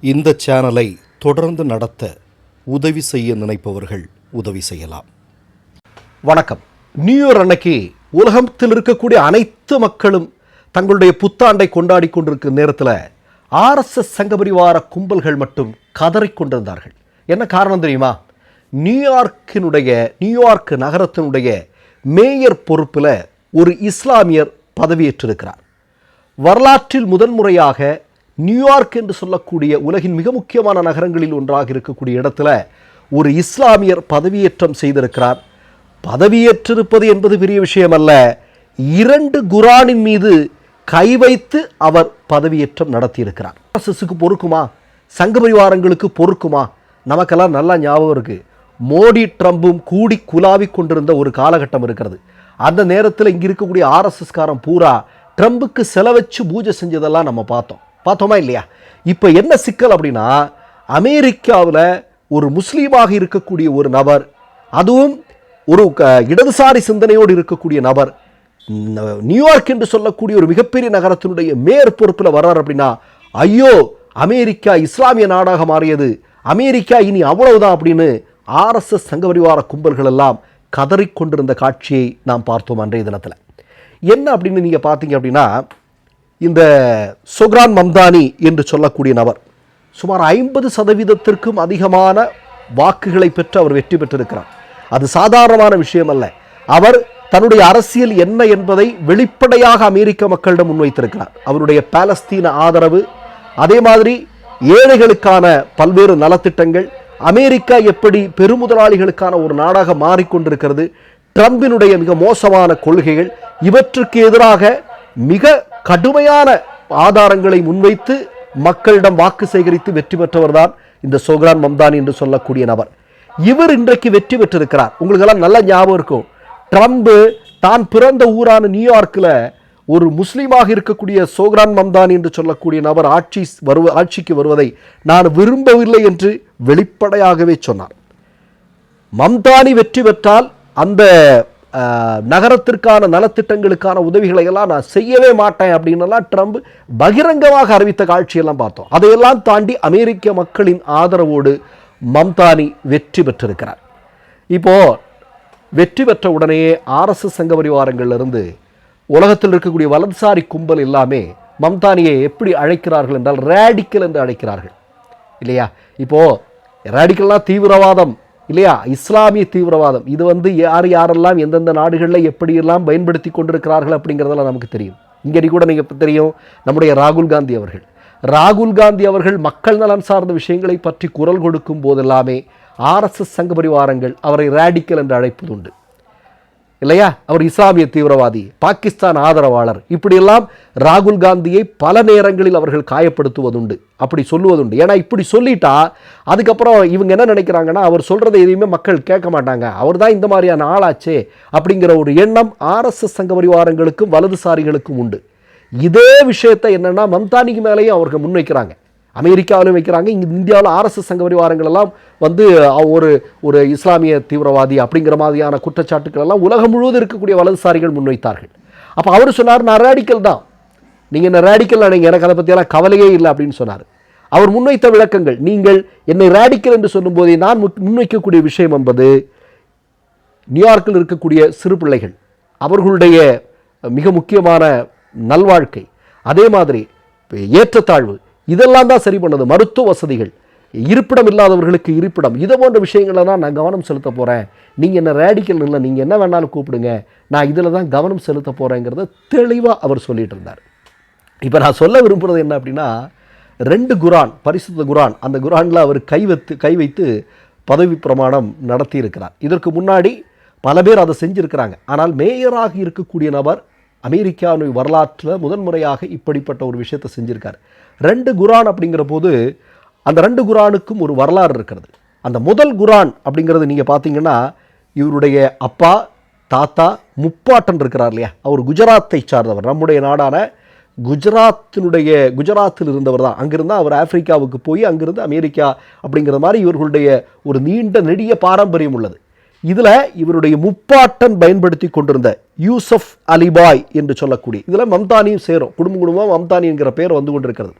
இந்த சேனலை தொடர்ந்து நடத்த உதவி செய்ய நினைப்பவர்கள் உதவி செய்யலாம். வணக்கம். நியூ இயர் அன்னைக்கு உலகத்தில் இருக்கக்கூடிய அனைத்து மக்களும் தங்களுடைய புத்தாண்டை கொண்டாடி கொண்டிருக்கும் நேரத்தில் ஆர்எஸ்எஸ் சங்கபரிவார கும்பல்கள் மட்டும் கதறிக் கொண்டிருந்தார்கள். என்ன காரணம் தெரியுமா? நியூயார்க்கினுடைய நியூயார்க் நகரத்தினுடைய மேயர் பொறுப்பில் ஒரு இஸ்லாமியர் பதவியேற்றிருக்கிறார். வரலாற்றில் முதன்முறையாக நியூயார்க் என்று சொல்லக்கூடிய உலகின் மிக முக்கியமான நகரங்களில் ஒன்றாக இருக்கக்கூடிய இடத்துல ஒரு இஸ்லாமியர் பதவியேற்றம் செய்திருக்கிறார். பதவியேற்றிருப்பது என்பது பெரிய விஷயம் அல்ல இரண்டு குரானின் மீது கை வைத்து அவர் பதவியேற்றம் நடத்தியிருக்கிறார். ஆர்எஸ்எஸ்க்கு பொறுக்குமா? சங்க பரிவாரங்களுக்கு பொறுக்குமா? நமக்கெல்லாம் நல்லா ஞாபகம் இருக்குது மோடி ட்ரம்பும் கூடி குலாவிக் கொண்டிருந்த ஒரு காலகட்டம் இருக்கிறது. அந்த நேரத்தில் இங்கே இருக்கக்கூடிய ஆர்எஸ்எஸ்காரன் பூரா ட்ரம்புக்கு செலவச்சு பூஜை செஞ்சதெல்லாம் நம்ம பார்த்தோம். பார்த்தோமா இல்லையா? இப்போ என்ன சிக்கல் அப்படின்னா அமெரிக்காவில் ஒரு முஸ்லீமாக இருக்கக்கூடிய ஒரு நபர் அதுவும் ஒரு க- இடதுசாரி சிந்தனையோடு இருக்கக்கூடிய நபர் நியூயார்க் என்று சொல்லக்கூடிய ஒரு மிகப்பெரிய நகரத்தினுடைய மேயர் பொறுப்பில் வர்றார் அப்படின்னா ஐயோ அமெரிக்கா இஸ்லாமிய நாடாக மாறியது அமெரிக்கா இனி அவ்வளவுதான் அப்படின்னு ஆர்எஸ்எஸ் சங்கபரிவார கும்பல்கள் எல்லாம் கதறிக்கொண்டிருந்த காட்சியை நாம் பார்த்தோம் அன்றைய தினத்தில். என்ன அப்படின்னு நீங்கள் பார்த்தீங்க அப்படின்னா இந்த சுக்ரான் மம்தானி என்று சொல்லக்கூடிய நபர் சுமார் ஐம்பது சதவீதத்திற்கும் அதிகமான வாக்குகளை பெற்று அவர் வெற்றி பெற்றிருக்கிறார். அது சாதாரணமான விஷயம் அல்ல அவர் தன்னுடைய அரசியல் என்ன என்பதை வெளிப்படையாக அமெரிக்க மக்களிடம் முன்வைத்திருக்கிறார். அவருடைய பாலஸ்தீன ஆதரவு அதே மாதிரி ஏழைகளுக்கான பல்வேறு நலத்திட்டங்கள் அமெரிக்கா எப்படி பெருமுதலாளிகளுக்கான ஒரு நாடாக மாறிக்கொண்டிருக்கிறது ட்ரம்பினுடைய மிக மோசமான கொள்கைகள் இவற்றுக்கு எதிராக மிக கடுமையான ஆதாரங்களை முன்வைத்து மக்களிடம் வாக்கு சேகரித்து வெற்றி பெற்றவர்தான் இந்த சோக்ரான் மம்தானி என்று சொல்லக்கூடிய நபர். இவர் இன்றைக்கு வெற்றி பெற்றிருக்கிறார். உங்களுக்கெல்லாம் நல்ல ஞாபகம் இருக்கும். ட்ரம்ப் தான் பிறந்த ஊரான நியூயார்க்கில் ஒரு முஸ்லீமாக இருக்கக்கூடிய சோக்ரான் மம்தானி என்று சொல்லக்கூடிய நபர் ஆட்சி வருவ ஆட்சிக்கு வருவதை நான் விரும்பவில்லை என்று வெளிப்படையாகவே சொன்னார். மம்தானி வெற்றி பெற்றால் அந்த நகரத்திற்கான நலத்திட்டங்களுக்கான உதவிகளை எல்லாம் நான் செய்யவே மாட்டேன் அப்படின்னெல்லாம் ட்ரம்ப் பகிரங்கமாக அறிவித்த காட்சியெல்லாம் பார்த்தோம். அதையெல்லாம் தாண்டி அமெரிக்க மக்களின் ஆதரவோடு மம்தானி வெற்றி பெற்றிருக்கிறார். இப்போ வெற்றி பெற்ற உடனேயே ஆர்எஸ்எஸ் சங்க பரிவாரங்கள்லேருந்து உலகத்தில் இருக்கக்கூடிய வலதுசாரி கும்பல் எல்லாமே மம்தானியை எப்படி அழைக்கிறார்கள் என்றால் ரேடிக்கல் என்று அழைக்கிறார்கள். இல்லையா? இப்போ ரேடிக்கல்லாம் தீவிரவாதம். இல்லையா? இஸ்லாமிய தீவிரவாதம். இது வந்து யார் யாரெல்லாம் எந்தெந்த நாடுகளில் எப்படியெல்லாம் பயன்படுத்தி கொண்டிருக்கிறார்கள் அப்படிங்கிறதெல்லாம் நமக்கு தெரியும். இங்கே கூட நீங்கள் தெரியும் நம்முடைய ராகுல் காந்தி அவர்கள். ராகுல் காந்தி அவர்கள் மக்கள் நலன் சார்ந்த விஷயங்களை பற்றி குரல் கொடுக்கும் போதெல்லாமே ஆர்எஸ்எஸ் சங்க பரிவாரங்கள் அவரை ரேடிக்கல் என்று அழைப்பதுண்டு. இல்லையா? அவர் இஸ்லாமிய தீவிரவாதி பாகிஸ்தான் ஆதரவாளர். இப்படியெல்லாம் ராகுல் காந்தியை பல நேரங்களில் அவர்கள் காயப்படுத்துவதுண்டு அப்படி சொல்லுவதுண்டு. ஏன்னா இப்படி சொல்லிட்டா அதுக்கப்புறம் இவங்க என்ன நினைக்கிறாங்கன்னா அவர் சொல்கிறத எதையுமே மக்கள் கேட்க மாட்டாங்க. அவர் தான் இந்த மாதிரியான ஆளாச்சே அப்படிங்கிற ஒரு எண்ணம் ஆர்எஸ்எஸ் சங்க பரிவாரங்களுக்கும் வலதுசாரிகளுக்கும் உண்டு. இதே விஷயத்தை என்னென்னா மம்தானிக்கு மேலேயும் அவர்கள் முன்வைக்கிறாங்க. அமெரிக்காவிலும் வைக்கிறாங்க. இங்கே இந்தியாவில் ஆர்எஸ்எஸ் சங்க பரிவாரங்கள் எல்லாம் வந்து ஒரு ஒரு இஸ்லாமிய தீவிரவாதி அப்படிங்கிற மாதிரியான குற்றச்சாட்டுக்கள் எல்லாம் உலகம் முழுவதும் இருக்கக்கூடிய வலதுசாரிகள் முன்வைத்தார்கள். அப்போ அவர் சொன்னார் நான் ரேடிக்கல் தான். நீங்கள் என்ன ரேடிக்கல் நீங்கள் எனக்கு அதை பற்றியெல்லாம் கவலையே இல்லை அப்படின்னு சொன்னார். அவர் முன்வைத்த விளக்கங்கள் நீங்கள் என்னை ரேடிக்கல் என்று சொல்லும்போதே நான் முன்- முன்வைக்கக்கூடிய விஷயம் என்பது நியூயார்க்கில் இருக்கக்கூடிய சிறு பிள்ளைகள் அவர்களுடைய மிக முக்கியமான நல்வாழ்க்கை அதே மாதிரி ஏற்றத்தாழ்வு இதெல்லாம் தான் சரி பண்ணது. மருத்துவ வசதிகள். இருப்பிடம் இல்லாதவர்களுக்கு இருப்பிடம். இதை போன்ற விஷயங்களை தான் நான் கவனம் செலுத்த போகிறேன் நீங்கள் என்ன ரேடிக்கல் இல்லை நீங்கள் என்ன வேணாலும் கூப்பிடுங்க. நான் இதில் தான் கவனம் செலுத்த போகிறேங்கிறத தெளிவாக அவர் சொல்லிட்டு இருந்தார். இப்போ நான் சொல்ல விரும்புகிறது என்ன அப்படின்னா ரெண்டு குரான் பரிசுத்த குரான் அந்த குரானில் அவர் கை வைத்து கை வைத்து பதவி பிரமாணம் நடத்தியிருக்கிறார் இதற்கு முன்னாடி பல பேர் அதை செஞ்சுருக்கிறாங்க. ஆனால் மேயராக இருக்கக்கூடிய நபர் அமெரிக்காவின் வரலாற்றில் முதன்முறையாக இப்படிப்பட்ட ஒரு விஷயத்தை செஞ்சுருக்கார். ரெண்டு குரான் அப்படிங்கிற போது அந்த ரெண்டு குரானுக்கும் ஒரு வரலாறு இருக்கிறது. அந்த முதல் குரான் அப்படிங்கிறது நீங்கள் பார்த்தீங்கன்னா இவருடைய அப்பா தாத்தா முப்பாட்டன் இருக்கிறார் இல்லையா? அவர் குஜராத்தை சார்ந்தவர். நம்முடைய நாடான குஜராத்தினுடைய குஜராத்தில் இருந்தவர் தான். அங்கிருந்தால் அவர் ஆப்பிரிக்காவுக்கு போய் அங்கிருந்து அமெரிக்கா அப்படிங்கிற மாதிரி இவர்களுடைய ஒரு நீண்ட நெடிய பாரம்பரியம் உள்ளது. இதில் இவருடைய முப்பாட்டன் பயன்படுத்தி கொண்டிருந்த யூசப் அலிபாய் என்று சொல்லக்கூடிய இதில் மம்தானியும் சேரும் குடும்ப குடும்பம் மம்தானி என்கிற பெயர் வந்து கொண்டிருக்கிறது.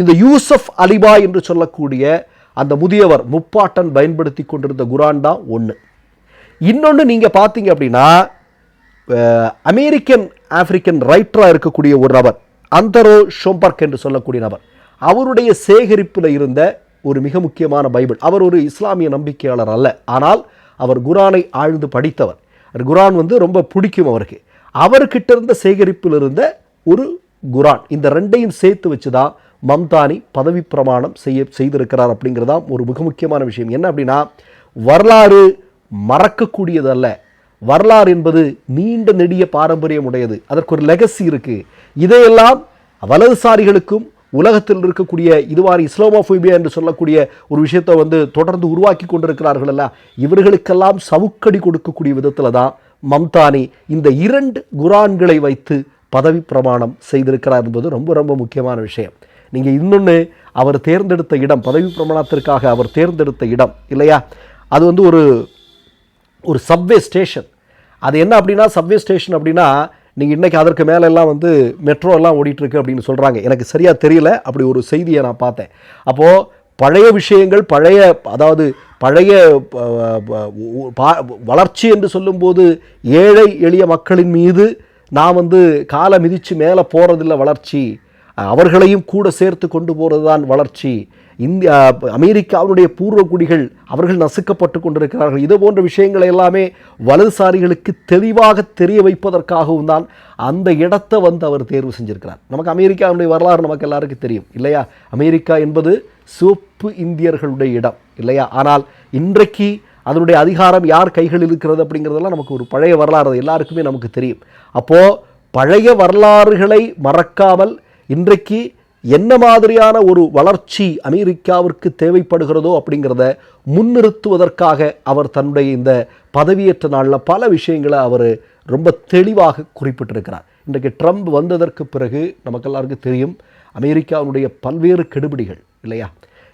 இந்த யூசப் அலிபாய் என்று சொல்லக்கூடிய அந்த முதியவர் முப்பாட்டன் பயன்படுத்தி கொண்டிருந்த குரான் தான் ஒன்று இன்னொன்று நீங்கள் பார்த்தீங்க அப்படின்னா அமெரிக்கன் ஆப்பிரிக்கன் ரைட்டராக இருக்கக்கூடிய ஒரு நபர் அந்தரோ ஷோம்பர்க் என்று சொல்லக்கூடிய நபர் அவருடைய சேகரிப்பில் இருந்த ஒரு மிக முக்கியமான பைபிள். அவர் ஒரு இஸ்லாமிய நம்பிக்கையாளர் அல்ல. ஆனால் அவர் குரானை ஆழ்ந்து படித்தவர். குரான் வந்து ரொம்ப பிடிக்கும் அவருக்கு. அவர்கிட்ட இருந்த சேகரிப்பில் இருந்த ஒரு குரான் இந்த ரெண்டையும் சேர்த்து வச்சு தான் மம்தானி பதவி பிரமாணம் செய்ய செய்திருக்கிறார் அப்படிங்கிறதான் ஒரு மிக முக்கியமான விஷயம். என்ன அப்படின்னா வரலாறு மறக்கக்கூடியதல்ல. வரலாறு என்பது நீண்ட நெடிய பாரம்பரியம் உடையது. அதற்கு ஒரு லெகசி இருக்குது இதையெல்லாம் வலதுசாரிகளுக்கும் உலகத்தில் இருக்கக்கூடிய இதுவாறு இஸ்லாமோஃபோபியா என்று சொல்லக்கூடிய ஒரு விஷயத்தை வந்து தொடர்ந்து உருவாக்கி கொண்டிருக்கிறார்கள் அல்ல இவர்களுக்கெல்லாம் சவுக்கடி கொடுக்கக்கூடிய விதத்தில் தான் மம்தானி இந்த இரண்டு குரான்களை வைத்து பதவி பிரமாணம் செய்திருக்கிறார் என்பது ரொம்ப ரொம்ப முக்கியமான விஷயம். நீங்கள் இன்னொன்று அவர் தேர்ந்தெடுத்த இடம் பதவி பிரமாணத்திற்காக அவர் தேர்ந்தெடுத்த இடம் இல்லையா? அது வந்து ஒரு ஒரு சப்வே ஸ்டேஷன் அது என்ன அப்படின்னா சப்வே ஸ்டேஷன் அப்படின்னா நீங்கள் இன்றைக்கி அதற்கு மேலே எல்லாம் வந்து மெட்ரோ எல்லாம் ஓடிட்டுருக்கு அப்படின்னு சொல்கிறாங்க எனக்கு சரியாக தெரியல. அப்படி ஒரு செய்தியை நான் பார்த்தேன். அப்போது பழைய விஷயங்கள் பழைய அதாவது பழைய வளர்ச்சி என்று சொல்லும்போது ஏழை எளிய மக்களின் மீது நான் வந்து காலை மிதித்து மேலே போகிறதில்ல வளர்ச்சி. அவர்களையும் கூட சேர்த்து கொண்டு போகிறது தான் வளர்ச்சி. இந்தியா அமெரிக்காவுடைய பூர்வ குடிகள் அவர்கள் நசுக்கப்பட்டு கொண்டிருக்கிறார்கள். இது போன்ற விஷயங்களை எல்லாமே வலதுசாரிகளுக்கு தெளிவாக தெரிய வைப்பதற்காகவும் தான் அந்த இடத்தை வந்து அவர் தேர்வு செஞ்சிருக்கிறார். நமக்கு அமெரிக்காவுடைய வரலாறு நமக்கு எல்லாருக்கும் தெரியும் இல்லையா? அமெரிக்கா என்பது சிவப்பு இந்தியர்களுடைய இடம் இல்லையா? ஆனால் இன்றைக்கு அதனுடைய அதிகாரம் யார் கைகளில் இருக்கிறது அப்படிங்கிறதெல்லாம் நமக்கு ஒரு பழைய வரலாறு அது எல்லாருக்குமே நமக்கு தெரியும். அப்போது பழைய வரலாறுகளை மறக்காமல் இன்றைக்கு என்ன மாதிரியான ஒரு வளர்ச்சி அமெரிக்காவிற்கு தேவைப்படுகிறதோ அப்படிங்கிறத முன்னிறுத்துவதற்காக அவர் தன்னுடைய இந்த பதவியேற்ற நாளில் பல விஷயங்களை அவர் ரொம்ப தெளிவாக குறிப்பிட்டிருக்கிறார். இன்றைக்கு ட்ரம்ப் வந்ததற்கு பிறகு நமக்கு எல்லாருக்கும் தெரியும் அமெரிக்காவினுடைய பல்வேறு கெடுபிடிகள் இல்லையா?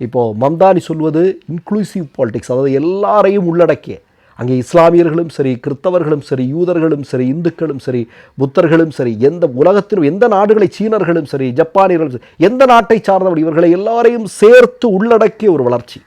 இப்போது மம்தானி சொல்வது இன்க்ளூசிவ் பாலிடிக்ஸ் அதாவது எல்லாரையும் உள்ளடக்கிய அங்கே இஸ்லாமியர்களும் சரி கிறிஸ்தவர்களும் சரி யூதர்களும் சரி இந்துக்களும் சரி புத்தர்களும் சரி எந்த உலகத்திலும் எந்த நாடுகளை சீனர்களும் சரி ஜப்பானியர்களும் சரி எந்த நாட்டை சார்ந்தவர் இவர்களை எல்லாரையும் சேர்த்து உள்ளடக்கிய ஒரு வளர்ச்சி.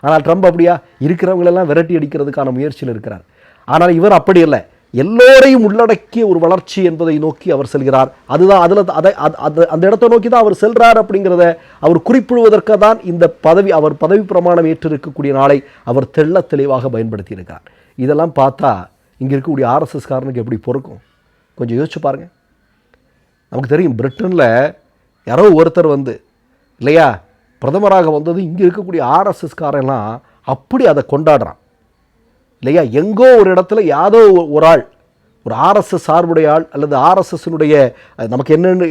ஆனால் ட்ரம்ப் அப்படியா? இருக்கிறவங்களெல்லாம் விரட்டி அடிக்கிறதுக்கான முயற்சியில் இருக்கிறார். ஆனால் இவர் அப்படி இல்லை. எல்லோரையும் உள்ளடக்கிய ஒரு வளர்ச்சி என்பதை நோக்கி அவர் செல்கிறார். அதுதான் அதில் அதை அது- அந்த இடத்தை நோக்கி தான் அவர் செல்கிறார் அப்படிங்கிறத அவர் குறிப்பிடுவதற்கு தான் இந்த பதவி அவர் பதவி பிரமாணம் ஏற்றிருக்கக்கூடிய நாளை அவர் தெள்ள தெளிவாக பயன்படுத்தி இருக்கிறார் இதெல்லாம் பார்த்தா இங்கே இருக்கக்கூடிய ஆர்எஸ்எஸ்காரனுக்கு எப்படி பொறுக்கும்? கொஞ்சம் யோசிச்சு பாருங்கள் நமக்கு தெரியும் பிரிட்டனில் யாரோ ஒருத்தர் வந்து இல்லையா பிரதமராக வந்தது இங்கே இருக்கக்கூடிய ஆர்எஸ்எஸ்காரெல்லாம் அப்படி அதை கொண்டாடுறான். இல்லையா எங்கோ ஒரு இடத்துல யாதோ ஒரு ஆள் ஒரு ஆர்எஸ்எஸ் சார்புடைய ஆள் அல்லது ஆர்எஸ்எஸ்னுடைய நமக்கு என்னென்னு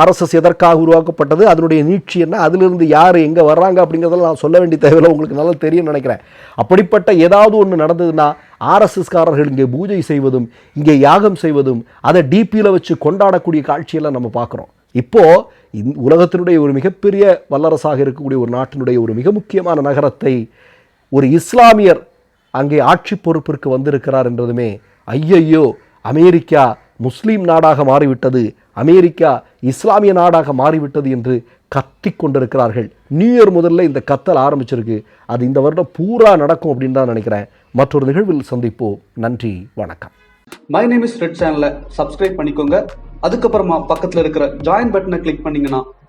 ஆர்எஸ்எஸ் எதற்காக உருவாக்கப்பட்டது அதனுடைய நீட்சி என்ன அதிலிருந்து யார் எங்கே வர்றாங்க அப்படிங்கிறதெல்லாம் நான் சொல்ல வேண்டிய தேவையில்லை உங்களுக்கு நல்லா தெரியும்னு நினைக்கிறேன். அப்படிப்பட்ட ஏதாவது ஒன்று நடந்ததுன்னா ஆர்எஸ்எஸ்காரர்கள் இங்கே பூஜை செய்வதும் இங்கே யாகம் செய்வதும் அதை டிபியில் வச்சு கொண்டாடக்கூடிய காட்சியெல்லாம் நம்ம பார்க்குறோம். இப்போது இந் உலகத்தினுடைய ஒரு மிகப்பெரிய வல்லரசாக இருக்கக்கூடிய ஒரு நாட்டினுடைய ஒரு மிக முக்கியமான நகரத்தை ஒரு இஸ்லாமியர் அங்கே ஆட்சி பொறுப்பிற்கு வந்திருக்கிறார் என்றதுமே ஐயையோ அமெரிக்கா முஸ்லீம் நாடாக மாறிவிட்டது அமெரிக்கா இஸ்லாமிய நாடாக மாறிவிட்டது என்று கத்தி கொண்டிருக்கிறார்கள். நியூ இயர் முதல்ல இந்த கத்தல் ஆரம்பிச்சிருக்கு. அது இந்த வருடம் பூரா நடக்கும் அப்படின்னு தான் நினைக்கிறேன். மற்றொரு நிகழ்வில் சந்திப்போம். நன்றி வணக்கம். மை நேம் இஸ் ரெட் சேனலை சப்ஸ்கிரைப் பண்ணிக்கோங்க. அதுக்கப்புறமா பக்கத்துல இருக்கிற ஜாயின் பட்டனை கிளிக் பண்ணிங்கன்னா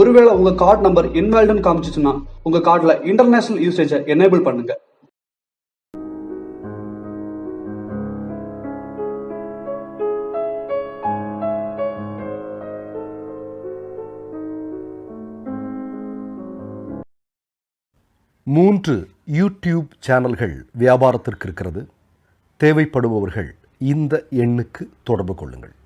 ஒருவேளை உங்க கார்டு நம்பர் இன்வாலிட்னு காமிச்சிச்சுன்னா உங்க கார்டுல இன்டர்நேஷனல் யூசேஜை எனேபிள் பண்ணுங்க. மூன்று யூடியூப் சேனல்கள் வியாபாரத்திற்கு இருக்கிறது. தேவைப்படுபவர்கள் இந்த எண்ணுக்கு தொடர்பு கொள்ளுங்கள்.